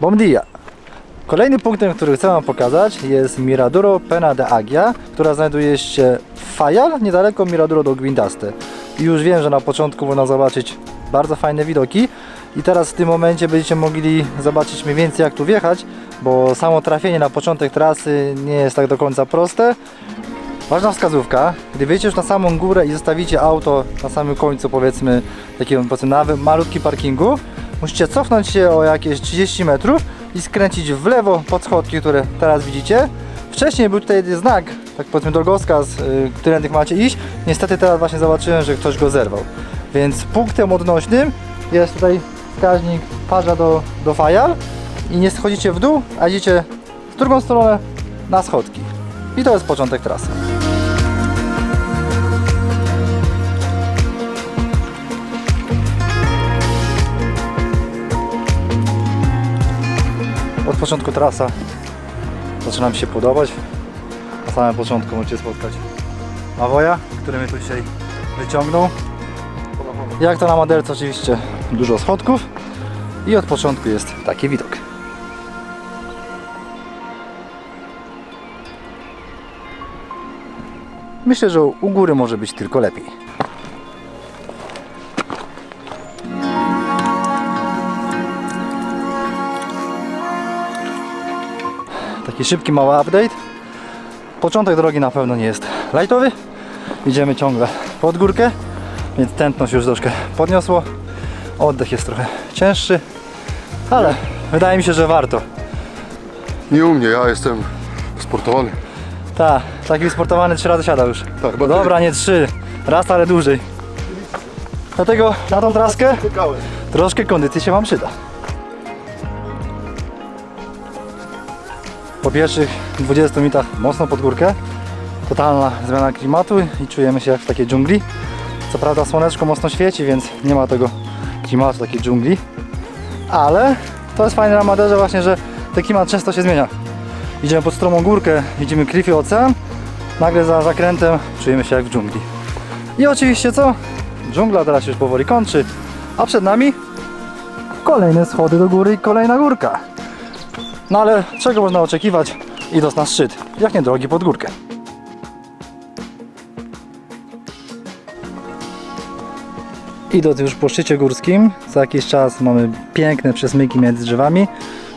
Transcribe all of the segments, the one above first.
Bom dia! Kolejnym punktem, który chcę Wam pokazać jest Miradoro Pena de Agia, która znajduje się w Fayal, niedaleko Miradoro do Guindaste. I już wiem, że na początku można zobaczyć bardzo fajne widoki i teraz w tym momencie będziecie mogli zobaczyć mniej więcej jak tu wjechać, bo samo trafienie na początek trasy nie jest tak do końca proste. Ważna wskazówka, gdy wyjdziecie już na samą górę i zostawicie auto na samym końcu powiedzmy takiego powiedzmy na malutkim parkingu, musicie cofnąć się o jakieś 30 metrów i skręcić w lewo pod schodki, które teraz widzicie. Wcześniej był tutaj znak, tak powiedzmy drogowskaz, yy, którędy macie iść. Niestety teraz właśnie zobaczyłem, że ktoś go zerwał. Więc punktem odnośnym jest tutaj wskaźnik parza do, do fajal i nie schodzicie w dół, a idziecie w drugą stronę na schodki. I to jest początek trasy. Od początku trasa zaczyna mi się podobać. Na samym początku możecie spotkać Mawoja, który mnie tu dzisiaj wyciągnął. Jak to na Maderce oczywiście dużo schodków i od początku jest taki widok. Myślę, że u góry może być tylko lepiej. Taki szybki mały update. Początek drogi na pewno nie jest lightowy. Idziemy ciągle pod górkę, więc tętność już troszkę podniosło. Oddech jest trochę cięższy, ale wydaje mi się, że warto. Nie u mnie, ja jestem sportowany. Tak, taki wysportowany trzy razy siada już. Tak, Dobra, nie trzy. Raz, ale dłużej. Dlatego na tą traskę troszkę kondycji się Wam przyda. Po pierwszych 20 minutach mocno pod górkę. Totalna zmiana klimatu i czujemy się jak w takiej dżungli. Co prawda słoneczko mocno świeci, więc nie ma tego klimatu takiej dżungli. Ale to jest fajne na Maderze właśnie, że ten klimat często się zmienia. Idziemy pod stromą górkę, widzimy klif i ocean. Nagle za zakrętem czujemy się jak w dżungli. I oczywiście co? Dżungla teraz już powoli kończy, a przed nami kolejne schody do góry i kolejna górka. No ale czego można oczekiwać idąc na szczyt, jak nie drogi pod górkę? Idąc już po szczycie górskim, za jakiś czas mamy piękne przesmyki między drzewami,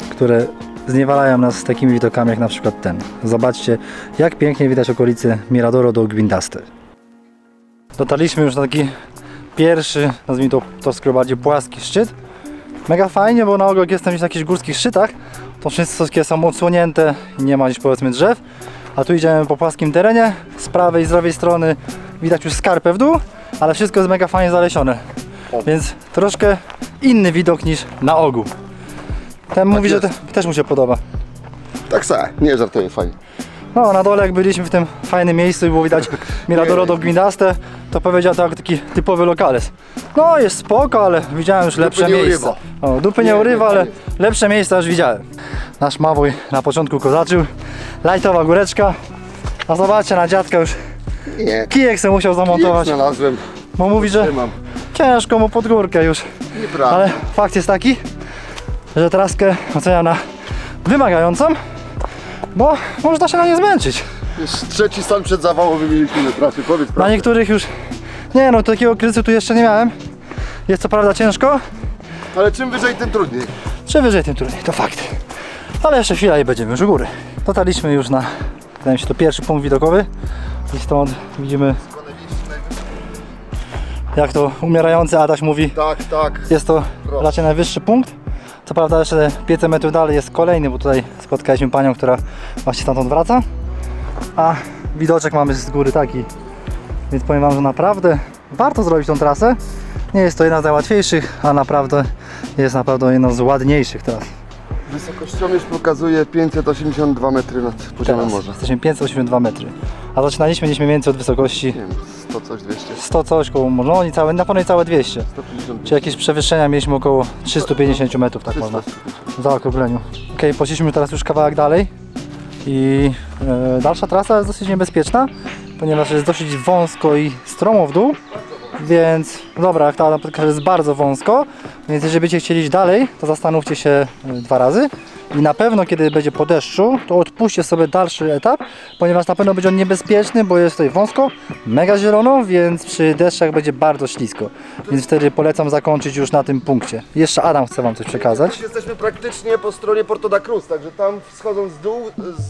które zniewalają nas z takimi widokami jak na przykład ten. Zobaczcie, jak pięknie widać okolice Miradoro do Guindaste. Dotarliśmy już na taki pierwszy, nazwijmy to troszkę bardziej płaski szczyt. Mega fajnie, bo na ogół jestem gdzieś na jakichś górskich szczytach, to wszystkie są odsłonięte i nie ma gdzieś powiedzmy drzew. A tu idziemy po płaskim terenie, z prawej i z lewej strony widać już skarpę w dół, ale wszystko jest mega fajnie zalesione. Więc troszkę inny widok niż na ogół. Ten mówi, że te, jest. też mu się podoba. Tak se, nie żartuję, fajnie. No, na dole jak byliśmy w tym fajnym miejscu i było widać Miradoro do Gmindaste, to powiedział to jak taki typowy lokales. No, jest spoko, ale widziałem już lepsze nie miejsca. O, dupy nie, Nie, urywa, nie, ale nie. lepsze miejsca już widziałem. Nasz Mawój na początku kozaczył, lajtowa góreczka, a zobaczcie, na dziadka już Nie, kijek sobie musiał zamontować, znalazłem, bo mówi, że trzymam. ciężko mu pod górkę już. Nieprawda. Ale fakt jest taki, że traskę oceniam na wymagającą, bo można się na nie zmęczyć. Jest trzeci stan przed zawałowymi liczbami trasy, powiedz Dla prawdę. niektórych już. Nie no, takiego kryzysu tu jeszcze nie miałem. Jest co prawda ciężko, Ale czym wyżej, tym trudniej. czy wyżej tym trudniej, to fakt. Ale jeszcze chwila i będziemy już u góry. Dotarliśmy już na, wydaje mi się, to pierwszy punkt widokowy. I stąd widzimy, jak to umierający Adaś mówi, Tak, tak. jest to raczej najwyższy punkt. Co prawda jeszcze 500 metrów dalej jest kolejny, bo tutaj spotkaliśmy panią, która właśnie stamtąd wraca. A widoczek mamy z góry taki. Więc powiem Wam, że naprawdę warto zrobić tą trasę. Nie jest to jedna z najłatwiejszych, a naprawdę jest naprawdę jedna z ładniejszych teraz. Wysokościomierz pokazuje 582 metry nad poziomem teraz. morza. Jesteśmy 582 metry. A zaczynaliśmy gdzieś mniej więcej od wysokości Nie wiem, 100 coś, 200, 100 coś koło może, no niecałe, na pewno niecałe 200. 150. Czy jakieś przewyższenia mieliśmy około 350 metrów, tak można. w zaokrągleniu. Ok, poszliśmy teraz już kawałek dalej i e, dalsza trasa jest dosyć niebezpieczna, ponieważ jest dosyć wąsko i stromo w dół, więc dobra, jak ta napotka jest bardzo wąsko, Więc jeżeli będziecie chcieli iść dalej, to zastanówcie się y, dwa razy. I na pewno, kiedy będzie po deszczu, to odpuśćcie sobie dalszy etap, ponieważ na pewno będzie on niebezpieczny, bo jest tutaj wąsko, mega zielono, więc przy deszczach będzie bardzo ślisko. Więc wtedy polecam zakończyć już na tym punkcie. Jeszcze Adam chce Wam coś przekazać. Jesteśmy praktycznie po stronie Porto da Cruz, także tam schodząc z dół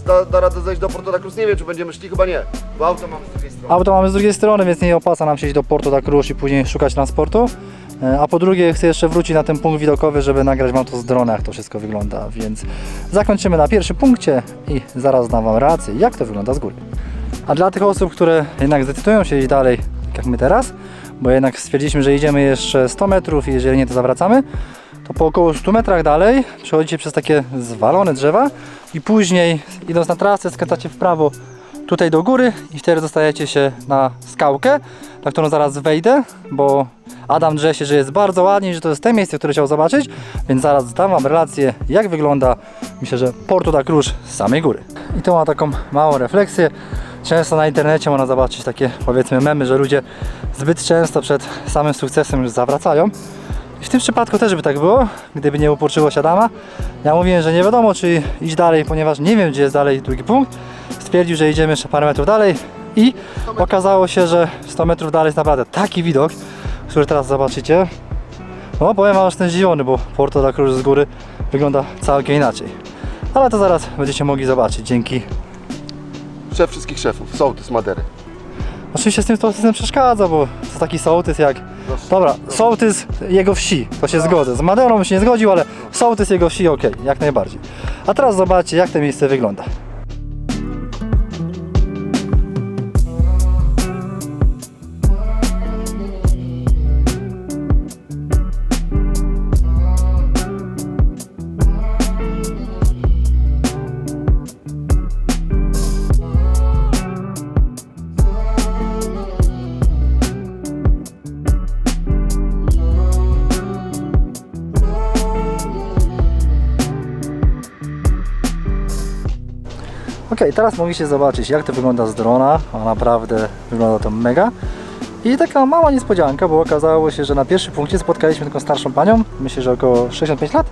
da, da radę zejść do Porto da Cruz. Nie wiem, czy będziemy szli, chyba nie, bo auto mam z drugiej strony. Auto mamy z drugiej strony, więc nie opłaca nam się iść do Porto da Cruz i później szukać transportu. E, A po drugie chcę jeszcze wrócić na ten punkt widokowy, żeby nagrać Wam to z drona, jak to wszystko wygląda. Więc zakończymy na pierwszym punkcie i zaraz dam Wam rację, jak to wygląda z góry. A dla tych osób, które jednak zdecydują się iść dalej, tak jak my teraz, bo jednak stwierdziliśmy, że idziemy jeszcze 100 metrów i jeżeli nie, to zawracamy, to po około 100 metrach dalej przechodzicie przez takie zwalone drzewa i później idąc na trasę skręcacie w prawo tutaj do góry i wtedy dostajecie się na skałkę, na którą zaraz wejdę, bo Adam drze się, że jest bardzo ładnie, że to jest te miejsce, które chciał zobaczyć, więc zaraz dam Wam relację, jak wygląda, myślę, że Porto da Cruz z samej góry. I to ma taką małą refleksję. Często na internecie można zobaczyć takie, powiedzmy, memy, że ludzie zbyt często przed samym sukcesem już zawracają. I w tym przypadku też by tak było, gdyby nie uporczyło się Adama. Ja mówiłem, że nie wiadomo, czy iść dalej, ponieważ nie wiem, gdzie jest dalej drugi punkt. Stwierdził, że idziemy jeszcze parę metrów dalej i okazało się, że 100 metrów dalej jest naprawdę taki widok, który teraz zobaczycie. No powiem wam, że jestem zdziwiony, bo Porto da Cruz z góry wygląda całkiem inaczej. Ale to zaraz będziecie mogli zobaczyć dzięki... Szef wszystkich szefów, sołtys Madery. Oczywiście z tym sołtysem przeszkadza, bo to taki sołtys jak... Dobra, sołtys jego wsi, to się zgodzę. Z Madeirą bym się nie zgodził, ale sołtys jego wsi ok, jak najbardziej. A teraz zobaczcie, jak to miejsce wygląda. Teraz mogliście zobaczyć jak to wygląda z drona, a naprawdę wygląda to mega. I taka mała niespodzianka, bo okazało się, że na pierwszym punkcie spotkaliśmy taką starszą panią, myślę, że około 65 lat.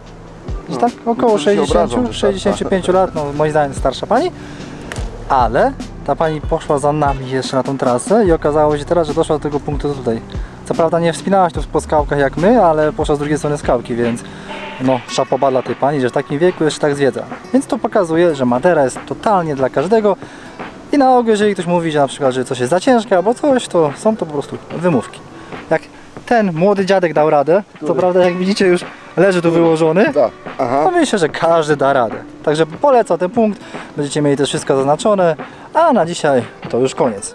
Gdzieś tak? Około niektórzy się 60, obrażą, że 65 lat, no moim zdaniem starsza pani. Ale ta pani poszła za nami jeszcze na tą trasę i okazało się teraz, że doszła do tego punktu tutaj. Co prawda nie wspinała się tu po skałkach jak my, ale poszła z drugiej strony skałki, więc no szapoba dla tej pani, że w takim wieku jeszcze tak zwiedza. Więc to pokazuje, że Madera jest totalnie dla każdego i na ogół, jeżeli ktoś mówi, że na przykład, że coś jest za ciężkie albo coś, to są to po prostu wymówki. Jak ten młody dziadek dał radę, to prawda jak widzicie już leży tu wyłożony, Tak, to aha. myślę, że każdy da radę. Także polecam ten punkt, będziecie mieli też wszystko zaznaczone, a na dzisiaj to już koniec.